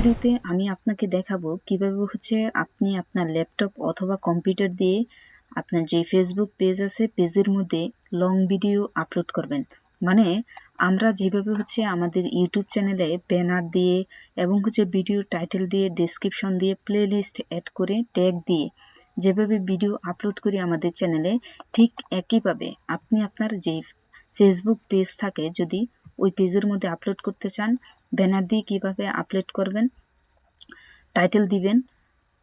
ভিডিওতে আমি আপনাকে দেখাবো কীভাবে হচ্ছে আপনি আপনার ল্যাপটপ অথবা কম্পিউটার দিয়ে আপনার যে ফেসবুক পেজ আছে পেজের মধ্যে লং ভিডিও আপলোড করবেন। মানে আমরা যেভাবে হচ্ছে আমাদের ইউটিউব চ্যানেলে ব্যানার দিয়ে এবং হচ্ছে ভিডিও টাইটেল দিয়ে ডেসক্রিপশন দিয়ে প্লে লিস্ট অ্যাড করে ট্যাগ দিয়ে যেভাবে ভিডিও আপলোড করি আমাদের চ্যানেলে ঠিক একইভাবে আপনি আপনার যে ফেসবুক পেজ থাকে, যদি ওই পেজের মধ্যে আপলোড করতে চান ব্যানার দিয়ে কীভাবে আপলোড করবেন টাইটেল দিবেন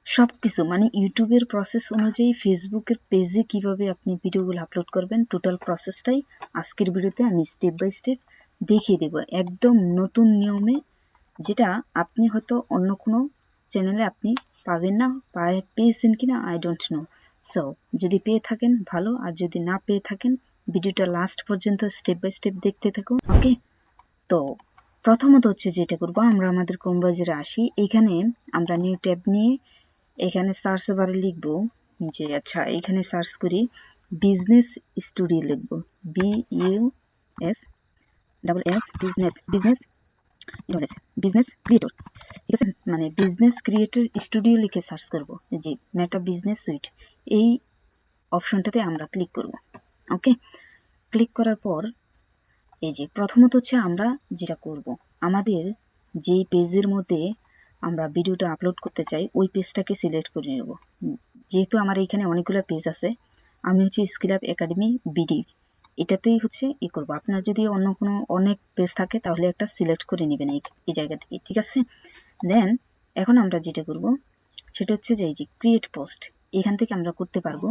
সব কিছু মানে ইউটিউবের প্রসেস অনুযায়ী ফেসবুকের পেজে কীভাবে আপনি ভিডিওগুলো আপলোড করবেন টোটাল প্রসেসটাই আজকের ভিডিওতে আমি স্টেপ বাই স্টেপ দেখিয়ে দেব। একদম নতুন নিয়মে, যেটা আপনি হয়তো অন্য কোনো চ্যানেলে আপনি পাবেন না পায়ে পেয়েছেন কি না আই ডোন্ট নো সো যদি পেয়ে থাকেন, ভালো, আর যদি না পেয়ে থাকেন, ভিডিওটা লাস্ট পর্যন্ত স্টেপ বাই স্টেপ দেখতে থাকুন ওকে তো প্রথমত হচ্ছে যেটা করব, আমরা আমাদের ক্রোম ব্রাউজারে আসি। এখানে আমরা নিউ ট্যাব নিয়ে এখানে সার্চ বারে লিখব যে আচ্ছা এখানে সার্চ করি বিজনেস স্টুডিও লিখব। B U S double S business business business creator ঠিক আছে? মানে বিজনেস ক্রিয়েটর স্টুডিও লিখে সার্চ করব। জি মেটা বিজনেস সুইট এই অপশনটাতে আমরা ক্লিক করব। ওকে ক্লিক করার পর এই যে প্রথমত হচ্ছে আমরা যেটা করব, আমাদের যেই পেজের মধ্যে আমরা ভিডিওটা আপলোড করতে চাই, ওই পেজটাকে সিলেক্ট করে নেব। যেহেতু আমার এইখানে অনেকগুলো পেজ আছে, আমি হচ্ছে স্কিল আপ একাডেমি বিডি এটাতেই হচ্ছে ই করব। আপনার যদি অন্য কোনো অনেক পেজ থাকে, তাহলে একটা সিলেক্ট করে নেবেন এই এই জায়গা থেকে, ঠিক আছে? দেন এখন আমরা যেটা করব, সেটা হচ্ছে যে এই যে ক্রিয়েট পোস্ট এখান থেকে আমরা করতে পারব।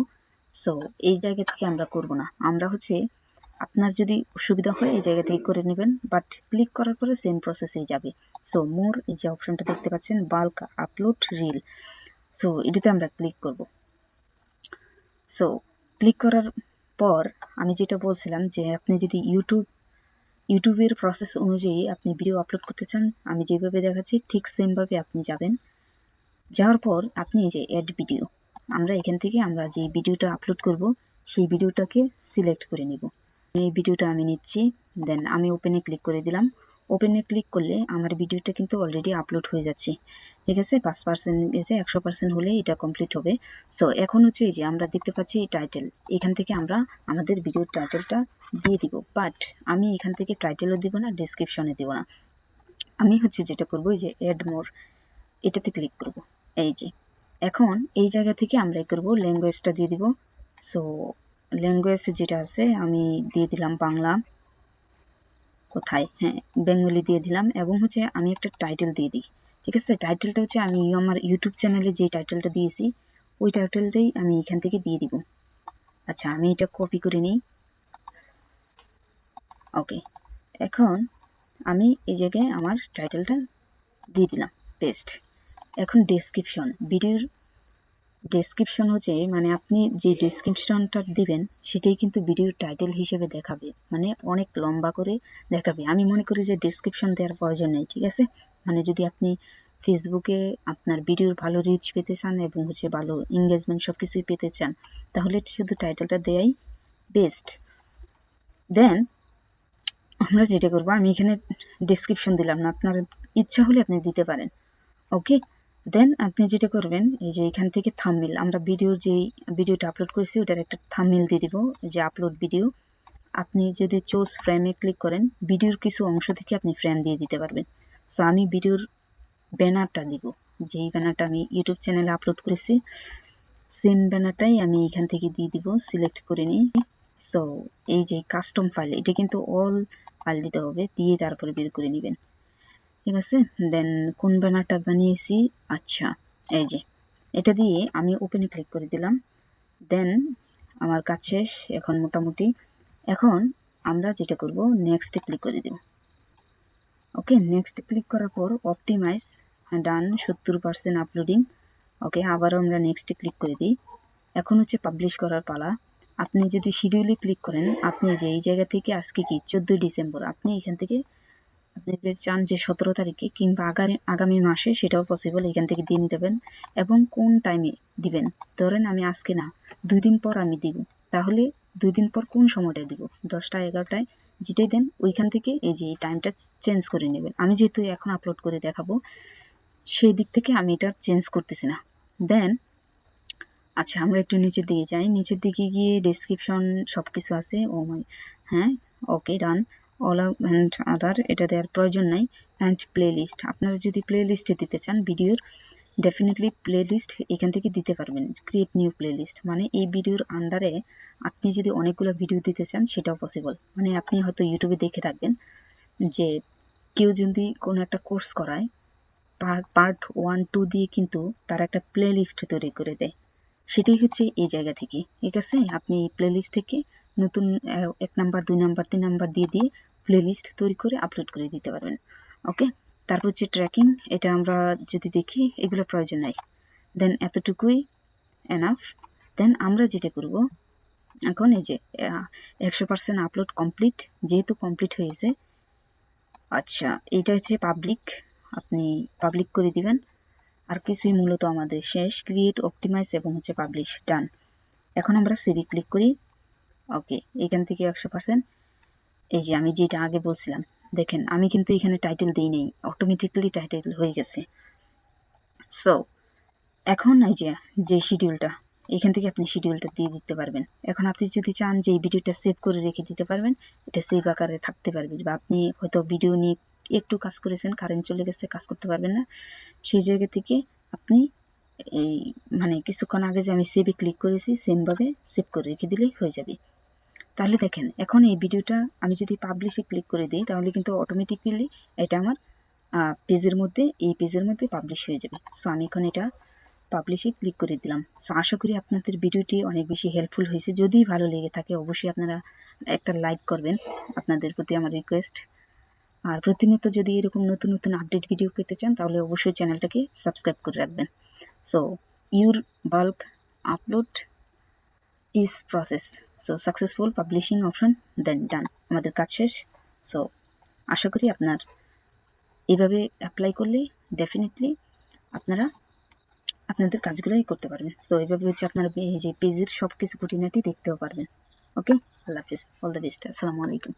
সো এই জায়গা থেকে আমরা করব না। আমরা হচ্ছে আপনার যদি অসুবিধা হয় এই জায়গা থেকে করে নেবেন বাট ক্লিক করার পরে সেম প্রসেসেই যাবে। সো মোর এই যে অপশনটা দেখতে পাচ্ছেন বাল্ক আপলোড রিল সো এটাতে আমরা ক্লিক করব। সো ক্লিক করার পর আমি যেটা বলছিলাম যে আপনি যদি ইউটিউব ইউটিউবের প্রসেস অনুযায়ী আপনি ভিডিও আপলোড করতে চান, আমি যেভাবে দেখাচ্ছি ঠিক সেমভাবে আপনি যাবেন। যাওয়ার পর আপনি যে অ্যাড ভিডিও আমরা এখান থেকে আমরা যে ভিডিওটা আপলোড করব, সেই ভিডিওটাকে সিলেক্ট করে নিব। এই ভিডিওটা আমি নিচ্ছি। দেন আমি ওপেনে ক্লিক করে দিলাম। ওপেনে ক্লিক করলে আমার ভিডিওটা কিন্তু অলরেডি আপলোড হয়ে যাচ্ছে। ঠিক আছে? পাঁচ পার্সেন্ট গেছে, একশো পার্সেন্ট হলে এটা কমপ্লিট হবে। সো এখন হচ্ছে এই যে আমরা দেখতে পাচ্ছি এই টাইটেল এখান থেকে আমরা আমাদের ভিডিওর টাইটেলটা দিয়ে দিব। বাট আমি এখান থেকে টাইটেলও দিব না ডিসক্রিপশনে দিব না। আমি হচ্ছে যেটা করব, এই যে অ্যাড মোর এটাতে ক্লিক করব। এই যে। এখন এই জায়গা থেকে আমরা করব ল্যাঙ্গুয়েজটা দিয়ে দিব। সো ল্যাঙ্গুয়েজ যেটা আছে, আমি দিয়ে দিলাম বাংলা। কোথায়? হ্যাঁ বেঙ্গলি দিয়ে দিলাম এবং হচ্ছে আমি একটা টাইটেল দিয়ে দিই। ঠিক আছে? টাইটেলটা হচ্ছে আমি আমার ইউটিউব চ্যানেলে যে টাইটেলটা দিয়েছি, ওই টাইটেলটাই আমি এখান থেকে দিয়ে দিব। আচ্ছা আমি এটা কপি করে নিই। ওকে এখন আমি এই জায়গায় আমার টাইটেলটা দিয়ে দিলাম পেস্ট এখন ডেসক্রিপশন ভিডিওর ডেসক্রিপশন হচ্ছে মানে আপনি যে ডেসক্রিপশনটা দিবেন, সেটাই কিন্তু ভিডিওর টাইটেল হিসেবে দেখাবে। মানে অনেক লম্বা করে দেখাবে। আমি মনে করি যে ডেসক্রিপশন দেওয়ার প্রয়োজন নেই, ঠিক আছে? মানে যদি আপনি ফেসবুকে আপনার ভিডিওর ভালো রিচ পেতে চান এবং হচ্ছে ভালো এঙ্গেজমেন্ট সব কিছুই পেতে চান, তাহলে শুধু টাইটেলটা দেয়াই বেস্ট দেন আমরা যেটা করব, আমি এখানে ডেসক্রিপশন দিলাম না, আপনার ইচ্ছা হলে আপনি দিতে পারেন। ওকে দেন আপনি যেটা করবেন, এই যে এখান থেকে থামমিল আমরা ভিডিওর যেই ভিডিওটা আপলোড করেছি, ওটার একটা থামমিল দিয়ে দিব যে আপলোড ভিডিও আপনি যদি চোজ ফ্রেমে ক্লিক করেন ভিডিওর কিছু অংশ থেকে আপনি ফ্রেম দিয়ে দিতে পারবেন। সো আমি ভিডিওর ব্যানারটা দিব, যেই ব্যানারটা আমি ইউটিউব চ্যানেলে আপলোড করেছি সেম ব্যানারটাই আমি এখান থেকে দিয়ে দিব সিলেক্ট করে নিই। সো এই যে কাস্টম ফাইল এটা কিন্তু অল ফাইল দিতে হবে, দিয়ে তারপরে বের করে নেবেন। ঠিক আছে? দেন কোন ব্যানারটা বানিয়েছি? আচ্ছা এই যে, এটা দিয়ে আমি ওপেনে ক্লিক করে দিলাম। দেন আমার কাজ শেষ, এখন মোটামুটি। এখন আমরা যেটা করব নেক্সটে ক্লিক করে দেব। ওকে নেক্সট ক্লিক করার পর অপটিমাইজ ডান সত্তর পার্সেন্ট আপলোডিং ওকে আবারও আমরা নেক্সটে ক্লিক করে দিই। এখন হচ্ছে পাবলিশ করার পালা। আপনি যদি শিডিউলে ক্লিক করেন, আপনি যে এই জায়গা থেকে আজকে কি, চোদ্দোই ডিসেম্বর, আপনি এখান থেকে আপনি চান যে সতেরো তারিখে কিংবা আগামী আগামী মাসে সেটাও পসিবল এখান থেকে দিয়ে নিতে এবং কোন টাইমে দিবেন? ধরেন আমি আজকে না, দুই দিন পর আমি দিব, তাহলে দুই দিন পর কোন সময়টা দিব? দশটা এগারোটায়? যেটাই দেন, ওইখান থেকে এই যে এই টাইমটা চেঞ্জ করে নেবেন। আমি যেহেতু এখন আপলোড করে দেখাবো, সেই দিক থেকে আমি এটা চেঞ্জ করতেছি না। দেন আচ্ছা আমরা একটু নিচের দিকে যাই। নিচের দিকে গিয়ে ডেসক্রিপশন সব কিছু আছে। ও মাই হ্যাঁ? Okay run all and other এটা দেওয়ার প্রয়োজন নাই। অ্যান্ড প্লে লিস্ট আপনারা যদি প্লে লিস্টে দিতে চান ভিডিওর ডেফিনেটলি প্লে লিস্ট এখান থেকে দিতে পারবেন। ক্রিয়েট নিউ প্লে লিস্ট মানে এই ভিডিওর আন্ডারে আপনি যদি অনেকগুলো ভিডিও দিতে চান, সেটাও পসিবল মানে আপনি হয়তো ইউটিউবে দেখে থাকবেন যে কেউ যদি কোনো একটা কোর্স করায় পার্ট ওয়ান টু দিয়ে কিন্তু তার একটা প্লে লিস্ট তৈরি করে দেয়। সেটাই হচ্ছে এই জায়গা থেকে, ঠিক আছে? আপনি প্লে লিস্ট থেকে নতুন এক নাম্বার, দুই নাম্বার, তিন নাম্বার দিয়ে দিয়ে প্লে লিস্ট তৈরি করে আপলোড করে দিতে পারবেন। ওকে তারপর হচ্ছে ট্র্যাকিং এটা আমরা যদি দেখি, এগুলো প্রয়োজন নাই। দেন এতটুকুই এনাফ দেন আমরা যেটা করব, এখন এই যে একশো পার্সেন্ট আপলোড কমপ্লিট যেহেতু কমপ্লিট হয়েছে আচ্ছা এটা হচ্ছে পাবলিক আপনি পাবলিক করে দিবেন। আর কিছুই মূলত আমাদের শেষ ক্রিয়েট অপটিমাইজ এবং হচ্ছে পাবলিশ ডান এখন আমরা সিভি ক্লিক করি। ওকে, এখান থেকে একশো পার্সেন্ট এই যে আমি যেটা আগে বলছিলাম, দেখেন, আমি কিন্তু এখানে টাইটেল দিই নেই অটোমেটিক্যালি টাইটেল হয়ে গেছে। সো এখন এই যে যে শিডিউলটা এখান থেকে আপনি শিডিউলটা দিয়ে দিতে পারবেন। এখন আপনি যদি চান যে এই ভিডিওটা সেভ করে রেখে দিতে পারবেন, এটা সেভ আকারে থাকতে পারবে। বা আপনি হয়তো ভিডিও নিয়ে একটু কাজ করেছেন কারেন্ট চলে গেছে, কাজ করতে পারবেন না। সেই জায়গা থেকে আপনি এই মানে কিছুক্ষণ আগে যে আমি সেভে ক্লিক করেছি সেমভাবে সেভ করে রেখে দিলেই হয়ে যাবে। তাহলে দেখেন, এখন এই ভিডিওটা আমি যদি পাবলিশে ক্লিক করে দিই, তাহলে কিন্তু অটোমেটিক্যালি এটা আমার পেজের মধ্যে, এই পেজের মধ্যে পাবলিশ হয়ে যাবে। সো আমি এখন এটা পাবলিশে ক্লিক করে দিলাম। সো আশা করি আপনাদের ভিডিওটি অনেক বেশি হেল্পফুল হয়েছে। যদি ভালো লেগে থাকে, অবশ্যই আপনারা একটা লাইক করবেন। আপনাদের প্রতি আমার রিকোয়েস্ট আর প্রতিনিয়ত যদি এরকম নতুন নতুন আপডেট ভিডিও পেতে চান, তাহলে অবশ্যই চ্যানেলটাকে সাবস্ক্রাইব করে রাখবেন। So your bulk upload is process so successful publishing option then done আমাদের কাজ শেষ। সো আশা করি আপনার এভাবে অ্যাপ্লাই করলে ডেফিনেটলি আপনারা আপনাদের কাজগুলোই করতে পারবেন। সো এইভাবে হচ্ছে আপনারা এই যে পেজের সব কিছু খুঁটিনাটি দেখতেও পারবেন। ওকে আল্লাহ হাফিজ। অল দ্য বেস্ট আসসালামু আলাইকুম।